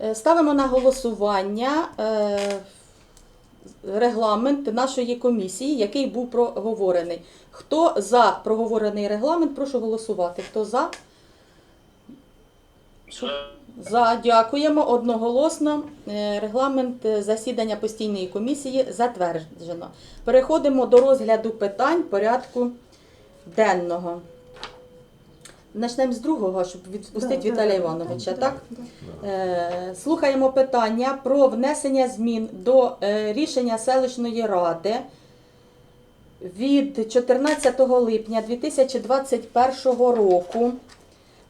Е, Ставимо на голосування е, регламент нашої комісії, який був проговорений. Хто за проговорений регламент, прошу голосувати. Хто за? За, дякуємо. Одноголосно Е, регламент засідання постійної комісії затверджено. Переходимо до розгляду питань порядку денного. Почнемо з другого, щоб відпустити Да, Віталія да, Івановича, да, так? да. Е, Слухаємо питання про внесення змін до е, рішення селищної ради від 14 липня 2021 року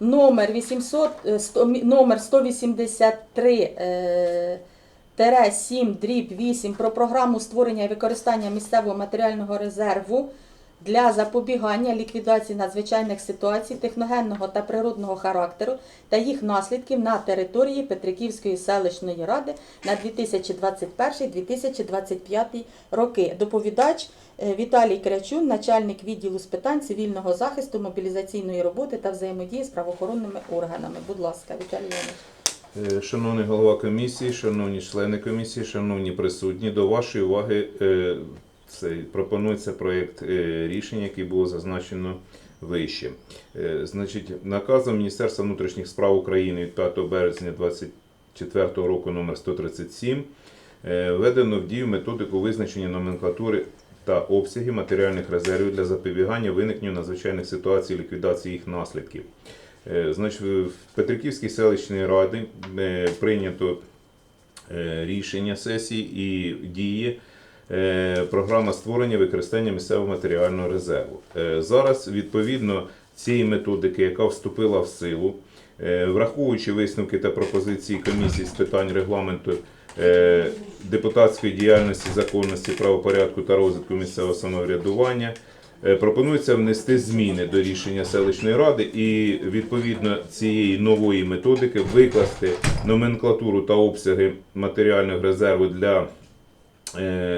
номер 800, е, сто- мі- номер 183 е, тере 7 дріб 8 про програму створення і використання місцевого матеріального резерву для запобігання ліквідації надзвичайних ситуацій техногенного та природного характеру та їх наслідків на території Петриківської селищної ради на 2021-2025 роки. Доповідач е, Віталій Крячун, начальник відділу з питань цивільного захисту, мобілізаційної роботи та взаємодії з правоохоронними органами. Будь ласка, Віталій Іванович. Е, Шановний голова комісії, шановні члени комісії, шановні присутні, до вашої уваги е, цей, пропонується проєкт е, рішення, який було зазначено вище. Е, Значить, наказом Міністерства внутрішніх справ України від 5 березня 2024 року номер 137 е, введено в дію методику визначення номенклатури та обсягів матеріальних резервів для запобігання виникненню надзвичайних ситуацій ліквідації їх наслідків. Значить, в Петриківській селищній раді прийнято рішення сесії і діє е, програма створення використання місцевого матеріального резерву. Е, Зараз, відповідно цієї методики, яка вступила в силу, е, враховуючи висновки та пропозиції комісії з питань регламенту е, депутатської діяльності, законності, правопорядку та розвитку місцевого самоврядування. Е, Пропонується внести зміни до рішення селищної ради і відповідно цієї нової методики викласти номенклатуру та обсяги матеріального резерву для е,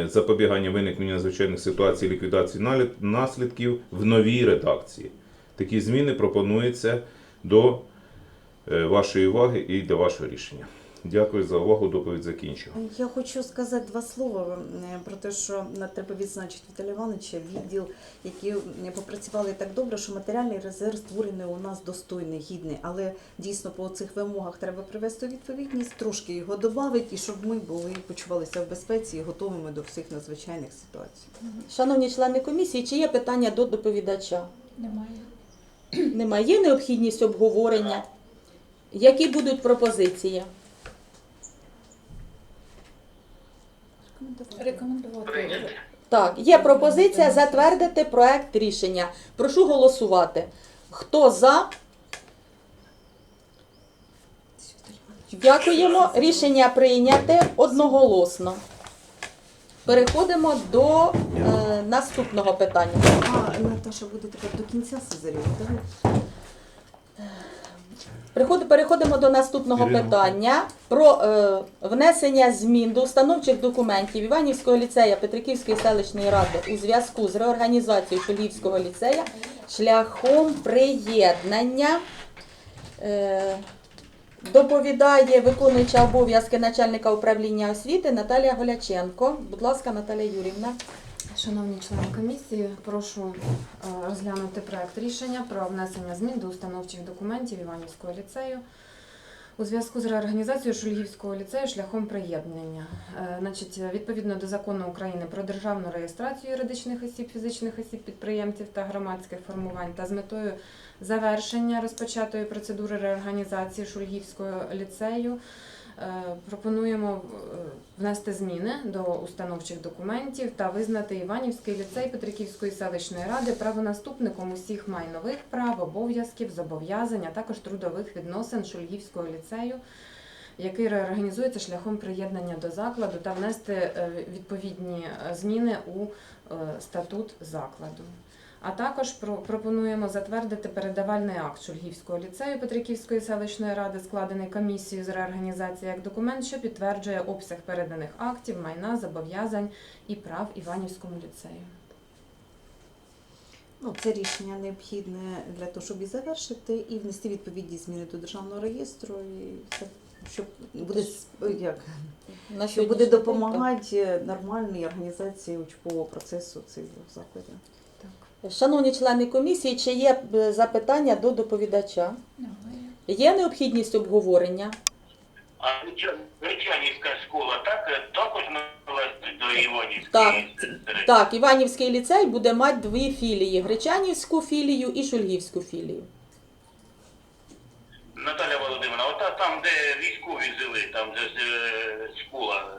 запобігання виникнення надзвичайних ситуацій ліквідації наслідків в новій редакції. Такі зміни пропонуються до е, вашої уваги і до вашого рішення. Дякую за увагу. Доповідь закінчу. Я хочу сказати два слова про те, що на- треба відзначити Віталія Івановича, відділ, які попрацювали так добре, що матеріальний резерв створений у нас достойний, гідний. Але дійсно по цих вимогах треба привести відповідність, трошки його додати, і щоб ми були почувалися в безпеці і готовими до всіх надзвичайних ситуацій. Шановні члени комісії, чи є питання до доповідача? Немає. Немає. Є необхідність обговорення? Які будуть пропозиції? Рекомендувати. Так, є пропозиція затвердити проект рішення. Прошу голосувати. Хто за? Дякуємо. Рішення прийняте одноголосно. Переходимо до е, наступного питання. А Наташа буде тепер до кінця Сизарів, так? Переход- Переходимо до наступного Ірина. питання про е, внесення змін до установчих документів Іванівського ліцея Петриківської селищної ради у зв'язку з реорганізацією Шулівського ліцея шляхом приєднання. Е, доповідає виконуюча обов'язки начальника управління освіти Наталія Голяченко. Будь ласка, Наталія Юрівна. Шановні члени комісії, прошу е, розглянути проект рішення про внесення змін до установчих документів Іванівського ліцею у зв'язку з реорганізацією Шульгівського ліцею шляхом приєднання. Е, Значить, відповідно до закону України про державну реєстрацію юридичних осіб, фізичних осіб, підприємців та громадських формувань та з метою завершення розпочатої процедури реорганізації Шульгівського ліцею. Е, Пропонуємо внести зміни до установчих документів та визнати Іванівський ліцей Петриківської селищної ради правонаступником усіх майнових прав, обов'язків, зобов'язань, а також трудових відносин Шульгівського ліцею, який реорганізується шляхом приєднання до закладу та внести е, відповідні е, зміни у е, статут закладу. А також пропонуємо затвердити передавальний акт Шульгівського ліцею Петриківської селищної ради, складений комісією з реорганізації як документ, що підтверджує обсяг переданих актів, майна, зобов'язань і прав Іванівському ліцею. Ну, це рішення необхідне для того, щоб і завершити, і внести відповідні зміни до державного реєстру. І це що буде як На що буде допомагати нормальній організації учбового процесу цих двох закладів. Шановні члени комісії, чи є е, запитання до доповідача? Є необхідність обговорення? А Гречан- Гречанівська школа так, е, також належить до Іванівської? Так. Так, Іванівський ліцей буде мати дві філії: Гречанівську філію і Шульгівську філію. Наталя Володимирівна, ота там, де військові жили, там де е, школа,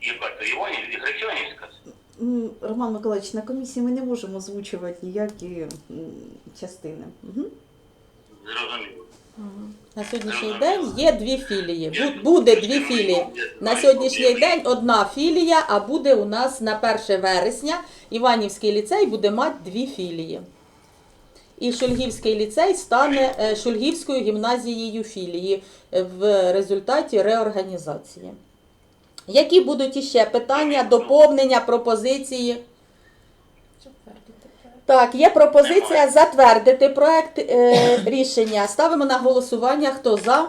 яка то Іванів, Гречанівська? М, Роман Миколаївич, на комісії ми не можемо озвучувати ніякі частини. Угу. Зрозуміло. На сьогоднішній день є дві філії. Буде дві філії. На сьогоднішній день одна філія, а буде у нас на 1 вересня Іванівський ліцей буде мати дві філії. І Шульгівський ліцей стане е, Шульгівською гімназією філії в результаті реорганізації. Які будуть іще питання, доповнення, пропозиції? Так, є пропозиція затвердити проект е, рішення. Ставимо на голосування. Хто за?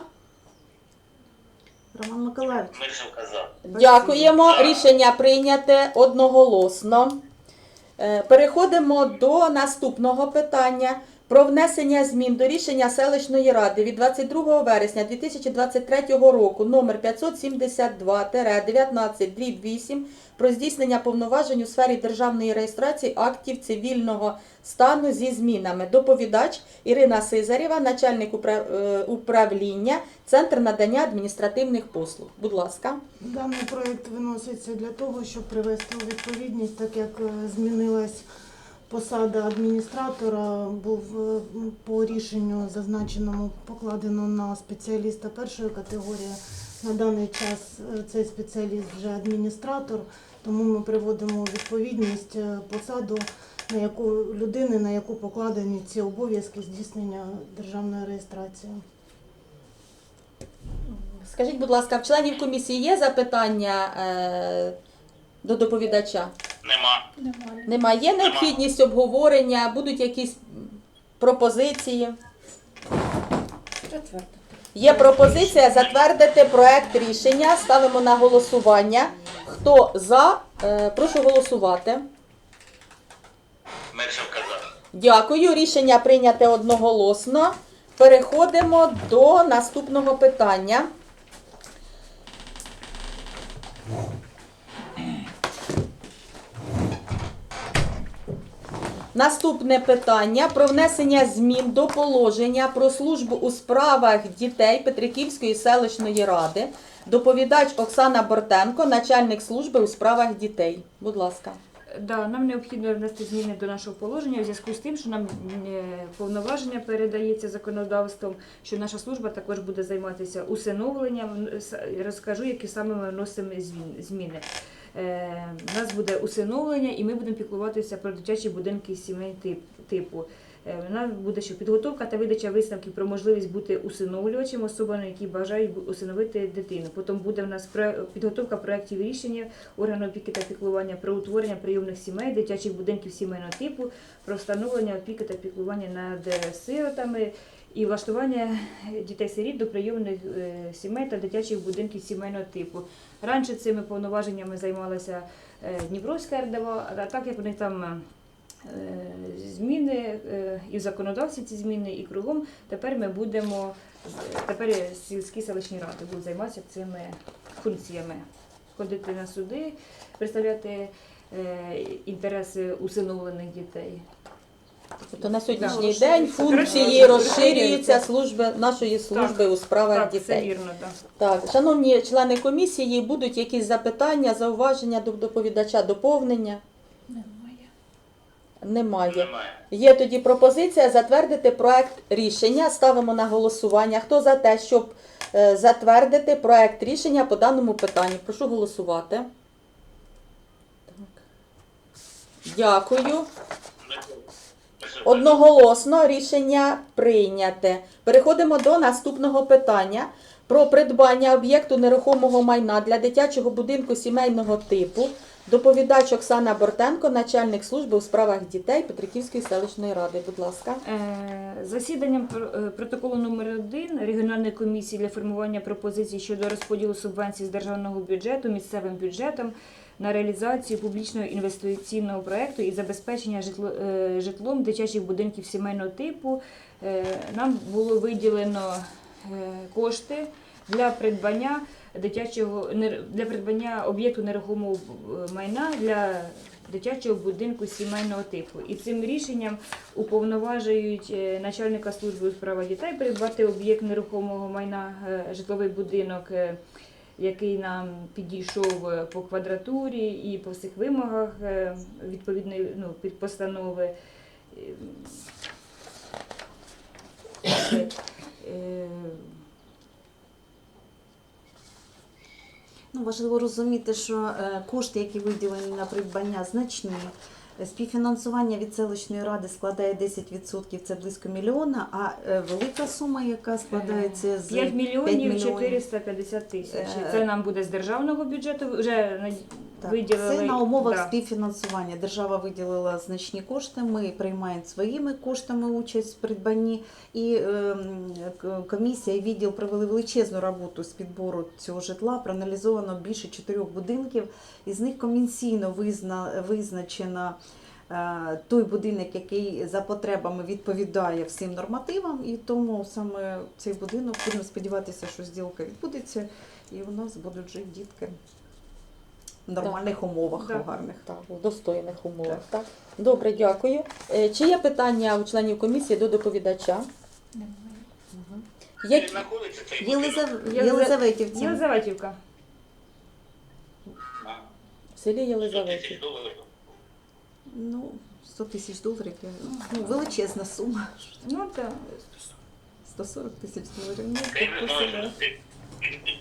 Роман Миколаївич. Дякуємо. Рішення прийняте одноголосно. Е, Переходимо до наступного питання про внесення змін до рішення селищної ради від 22 вересня 2023 року номер 572-19 про здійснення повноважень у сфері державної реєстрації актів цивільного стану зі змінами. Доповідач Ірина Сизарєва, начальник е, управління Центр надання адміністративних послуг. Будь ласка. Даний проект виноситься для того, щоб привести у відповідність, так як е, змінилась посада адміністратора, був е, по рішенню зазначеному покладено на спеціаліста першої категорії. На даний час е, цей спеціаліст вже адміністратор, тому ми приводимо у відповідність е, посаду, на яку людини, на яку покладені ці обов'язки здійснення державної реєстрації. Скажіть, будь ласка, в членів комісії є запитання е, до доповідача? Нема. Немає. Немає. Є необхідність обговорення, будуть якісь пропозиції? Затвердити. Є пропозиція затвердити проект рішення. Ставимо на голосування. Хто за, е, прошу голосувати. Що казав. Дякую. Рішення прийняте одноголосно. Переходимо до наступного питання. Наступне питання про внесення змін до положення про службу у справах дітей Петриківської селищної ради. Доповідач Оксана Бортенко, начальник служби у справах дітей. Будь ласка. Да, нам необхідно внести зміни до нашого положення у зв'язку з тим, що нам е, повноваження передається законодавством, що наша служба також буде займатися усиновленням. Розкажу, які саме ми вносимо зміни. Е, У нас буде усиновлення, і ми будемо піклуватися про дитячі будинки сімей тип- типу. Е, У нас буде що підготовка та видача висновків про можливість бути усиновлювачем особами, які бажають усиновити дитину. Потім буде в нас підготовка проєктів рішення органу опіки та піклування про утворення прийомних сімей, дитячих будинків сімейного типу, про встановлення опіки та піклування над е, сиротами і влаштування дітей-сиріт до прийомних е, сімей та дитячих будинків сімейного типу. Раніше цими повноваженнями займалася е, Дніпровська РДВА, а так як вони там. е, Зміни і в законодавстві ці зміни, і кругом. Тепер ми будемо тепер сільські селищні ради будуть займатися цими функціями ходити на суди, представляти інтереси усиновлених дітей. Тобто на сьогоднішній Да. день функції Розширюються. розширюються служби нашої служби у справах Так, це дітей. вірно, так. Так, шановні члени комісії, будуть якісь запитання, зауваження до доповідача, доповнення? Немає. Немає. Немає. Є тоді пропозиція затвердити проект рішення. Ставимо на голосування. Хто за те, щоб е, затвердити проект рішення по даному питанню? Прошу голосувати. Так. Дякую. Одноголосно рішення прийняте. Переходимо до наступного питання про придбання об'єкту нерухомого майна для дитячого будинку сімейного типу. Доповідач Оксана Бортенко, начальник служби у справах дітей Петриківської селищної ради. Будь ласка. Е, Засіданням е, протоколу номер 1 регіональної комісії для формування пропозицій щодо розподілу субвенцій з державного бюджету місцевим бюджетом на реалізацію публічного інвестиційного проекту і забезпечення е, житлом дитячих будинків сімейного типу нам було виділено кошти для придбання дитячого для придбання об'єкту нерухомого е, майна для дитячого будинку сімейного типу. І цим рішенням уповноважують е, начальника служби у справах дітей придбати об'єкт нерухомого майна, е, житловий будинок, який нам підійшов по квадратурі і по всіх вимогах відповідної ну, під постанови. Е, е, Ну, важливо розуміти, що е, кошти, які виділені на придбання, значні. Співфінансування від селищної ради складає 10%, це близько мільйона, а е, велика сума, яка складається з 5 мільйонів 5 мільйонів. 450 тисяч. Е, Це нам буде з державного бюджету вже Так, виділили. Це на умовах да. співфінансування. Держава виділила значні кошти. Ми приймаємо своїми коштами участь в придбанні. І к- комісія і відділ провели величезну роботу з підбору цього житла. Проаналізовано більше чотирьох будинків. Із них комісійно визна, визначено е, той будинок, який за потребами відповідає всім нормативам. І тому саме цей будинок будемо сподіватися, що зділка відбудеться, і у нас будуть жити дітки. В нормальних умовах Так. гарних. Так, в достойних умовах. Так. Добре, дякую. Е, Чи є питання у членів комісії до доповідача? Мгм. Де Які... знаходиться цей Єлизав... Єлизаветівці. Єлизаветівка. В селі 100 Єлизаветі. тисяч доларів. Ну, 100 тисяч доларів. я- Ну, величезна сума. Ну так. 140 тисяч доларів. Ну, Я не так знаю, собі. що це.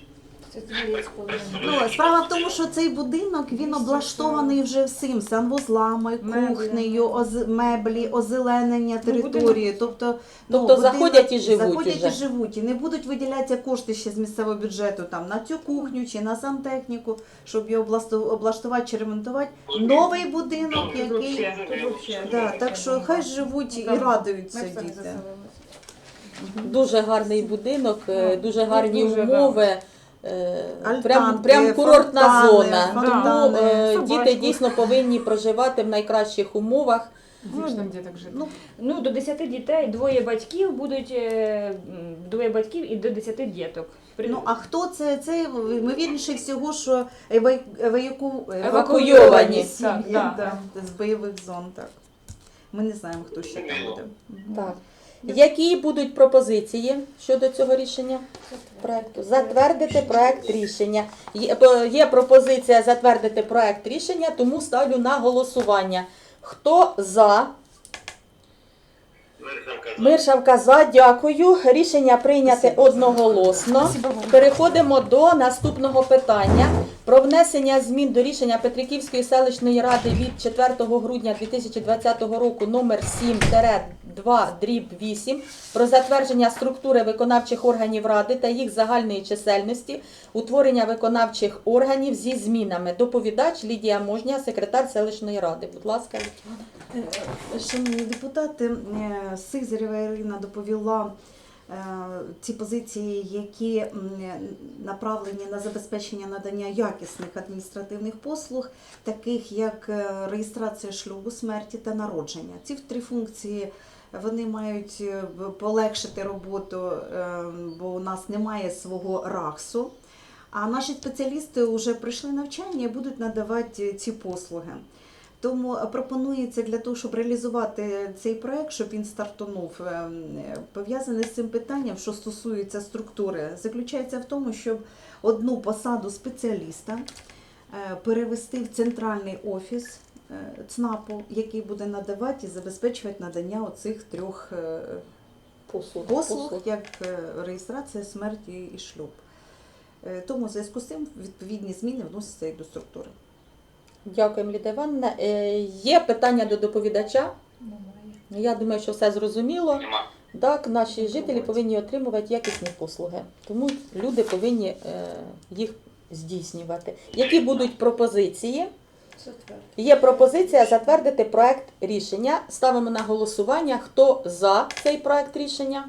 Ну, справа в тому, що цей будинок він облаштований вже всім санвузлами, кухнею, оз... меблі, озеленення Ну, території. Тобто, Тобто заходять і живуть заходять уже. і живуть. І не будуть виділятися кошти ще з місцевого бюджету там на цю кухню чи на сантехніку, щоб її областу- облаштувати чи ремонтувати. Новий будинок, який. Да, так що хай живуть і Так. радуються діти. Дуже гарний будинок, е, Ну, дуже гарні умови. Е, Прям, прям курортна фонтани, зона. фонтани, Тому е, собачку. діти дійсно повинні проживати в найкращих умовах. Вічно діток жити. Ну, Ну, до 10 дітей, двоє батьків будуть, е, м, двоє батьків і до 10 діток. При- Ну а хто це? Це ймовірніше всього, що ева- еваку... Евакуйовані. сім'ї Так, да, з бойових зон. Так. Ми не знаємо, хто ще там буде. Так. Які будуть пропозиції щодо цього рішення проекту? Затвердити проект рішення. Є, є пропозиція затвердити проект рішення, тому ставлю на голосування. Хто за? Миршавка за, дякую. Рішення прийняте одноголосно. Переходимо до наступного питання про внесення змін до рішення Петриківської селищної ради від 4 грудня 2020 року номер 7-2 дріб 8 про затвердження структури виконавчих органів ради та їх загальної чисельності, утворення виконавчих органів зі змінами. Доповідач Лідія Можня, секретар селищної ради. Будь ласка, Лідія. Е, Шановні депутати, е, Сизарєва Ірина доповіла е, ці позиції, які направлені на забезпечення надання якісних адміністративних послуг, таких як е, реєстрація шлюбу, смерті та народження. Ці три функції. Вони мають е, полегшити роботу, е, бо у нас немає свого РАКСу. А наші спеціалісти вже пройшли навчання і будуть надавати ці послуги. Тому пропонується для того, щоб реалізувати цей проект, щоб він стартанув, ем, пов'язане з цим питанням, що стосується структури, заключається в тому, щоб одну посаду спеціаліста е, перевести в центральний офіс е, ЦНАПу, який буде надавати і забезпечувати надання оцих трьох е, Послуг. послуг, як е, реєстрація, смерть і шлюб. Е, Тому в зв'язку з цим відповідні зміни вносяться і до структури. Дякуємо, Лідія Івановна. Е, Є питання до доповідача? Немає. Я думаю, що все зрозуміло. Нема. Так, наші жителі повинні отримувати якісні послуги, тому люди повинні е, їх здійснювати. Які будуть пропозиції? Є пропозиція затвердити проект рішення. Ставимо на голосування. Хто за цей проект рішення?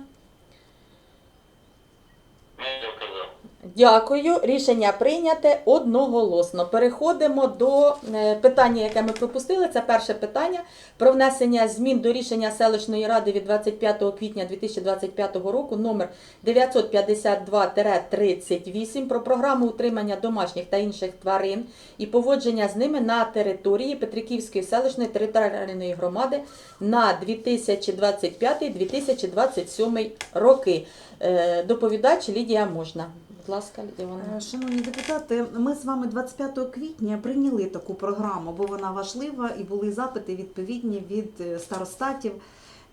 Дякую. Рішення прийняте одноголосно. Переходимо до е, питання, яке ми пропустили. Це перше питання про внесення змін до рішення селищної ради від 25 квітня 2025 року номер 952-38 про програму утримання домашніх та інших тварин і поводження з ними на території Петриківської селищної територіальної громади на 2025-2027 роки. Е, Доповідач Лідія Можна. Будь ласка, Лідія Е, Шановні депутати, ми з вами 25 квітня прийняли таку програму, бо вона важлива і були запити відповідні від е, старостатів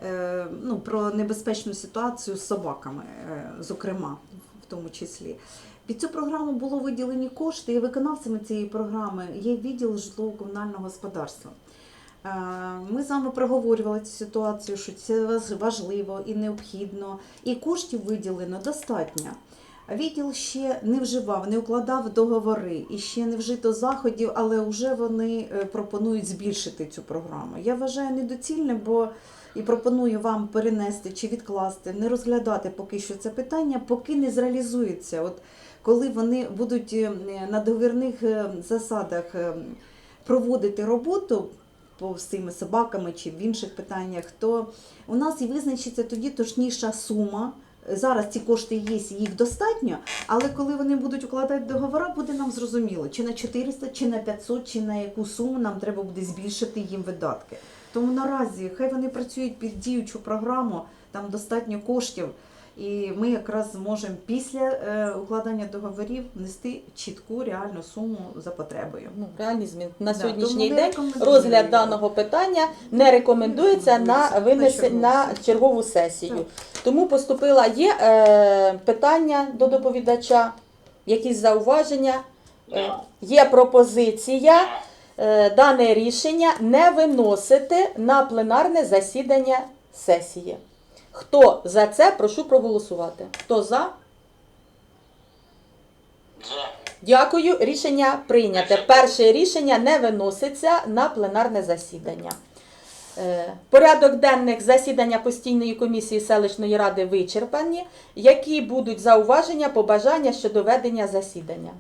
е, ну, про небезпечну ситуацію з собаками, зокрема, в тому числі. Під цю програму було виділені кошти, і виконавцями цієї програми є відділ житлово-комунального господарства. Ми з вами проговорювали цю ситуацію, що це важливо і необхідно, і коштів виділено достатньо. Відділ ще не вживав, не укладав договори і ще не вжито заходів, але вже вони е, пропонують збільшити цю програму. Я вважаю недоцільним, бо і пропоную вам перенести чи відкласти, не розглядати поки що це питання, поки не зреалізується. От коли вони будуть е, на договірних е, засадах проводити роботу по цими собаками чи в інших питаннях, то у нас і визначиться тоді точніша сума. Зараз ці кошти є, їх достатньо, але коли вони будуть укладати договори, буде нам зрозуміло, чи на 400, чи на 500, чи на яку суму нам треба буде збільшити їм видатки. Тому наразі хай вони працюють під діючу програму, там достатньо коштів, і ми якраз зможемо після е, укладання договорів внести чітку реальну суму за потребою. Ну, реальні зміни. На Да, сьогоднішній день розгляд даного питання не рекомендується на винесення на чергову сесію. Тому поступила є е, питання до доповідача, якісь зауваження. Е, є пропозиція е, дане рішення не виносити на пленарне засідання сесії. Хто за це, прошу проголосувати. Хто за? Дякую. Рішення прийняте. Перше рішення не виноситься на пленарне засідання. Е, Порядок денних засідання постійної комісії селищної ради вичерпані. Які будуть зауваження, побажання щодо ведення засідання?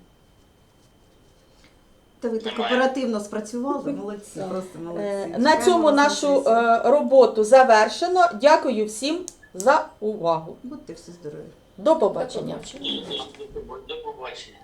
Та ви так оперативно спрацювали, молодці, просто Е, молодці. На цьому нашу е, роботу завершено. Дякую всім за увагу. Будьте всі здорові. До побачення. До побачення.